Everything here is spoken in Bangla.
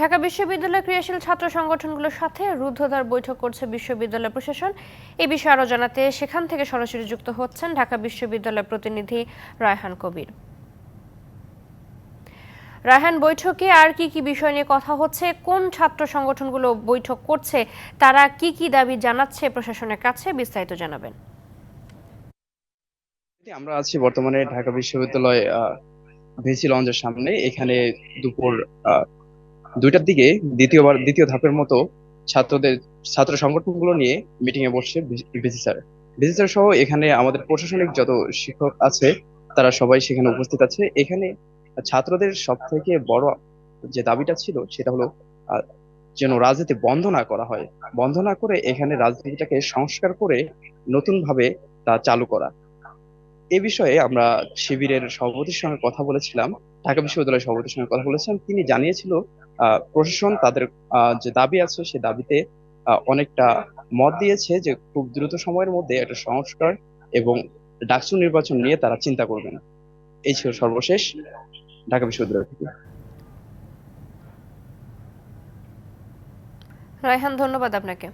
ঢাকা বিশ্ববিদ্যালয় ক্রিয়াশীল ছাত্র সংগঠনগুলোর সাথে রুদ্ধদ্বার বৈঠক করছে বিশ্ববিদ্যালয় প্রশাসন। এই বিষয়ে আরও জানাতে সেখান থেকে সরাসরি যুক্ত হচ্ছেন ঢাকা বিশ্ববিদ্যালয় প্রতিনিধি রায়হান কবির। রায়হান, বৈঠকে আর কি কি বিষয় নিয়ে কথা হচ্ছে? কোন ছাত্র সংগঠনগুলো বৈঠক করছে? তারা কি কি দাবি জানাচ্ছে প্রশাসনের কাছে? বিস্তারিত জানাবেন। আমরা আছি বর্তমানে ঢাকা বিশ্ববিদ্যালয় ভিসি লঞ্চের সামনে। এখানে দুপুর দুইটার দিকে দ্বিতীয়বার দ্বিতীয় ধাপের মতো ছাত্রদের ছাত্র সংগঠনগুলো নিয়ে মিটিং এ বসছে ভিসি স্যার। ভিসি স্যার সহ এখানে আমাদের প্রশাসনিক যত শিক্ষক আছে তারা সবাই সেখানে উপস্থিত আছে। এখানে ছাত্রদের সব থেকে বড় যে দাবিটা ছিল সেটা হলো যেন রাজনীতি বন্ধ না করা হয়। বন্ধ না করে এখানে রাজনীতিটাকে সংস্কার করে নতুন ভাবে তা চালু করা। এ বিষয়ে আমরা শিবিরের সভাপতির সঙ্গে কথা বলেছিলাম, ঢাকা বিশ্ববিদ্যালয়ের সভাপতির সঙ্গে কথা বলেছিলাম। তিনি জানিয়েছিল প্রশাসন তাদের যে দাবি আছে সে দাবিতে অনেকটা মত দিয়েছে যে খুব দ্রুত সময়ের মধ্যে একটা সংস্কার এবং ডাকসু নির্বাচন নিয়ে তারা চিন্তা করবেন। এই ছিল সর্বশেষ ঢাকা বিশ্ববিদ্যালয় থেকে। রায়হান, ধন্যবাদ আপনাকে।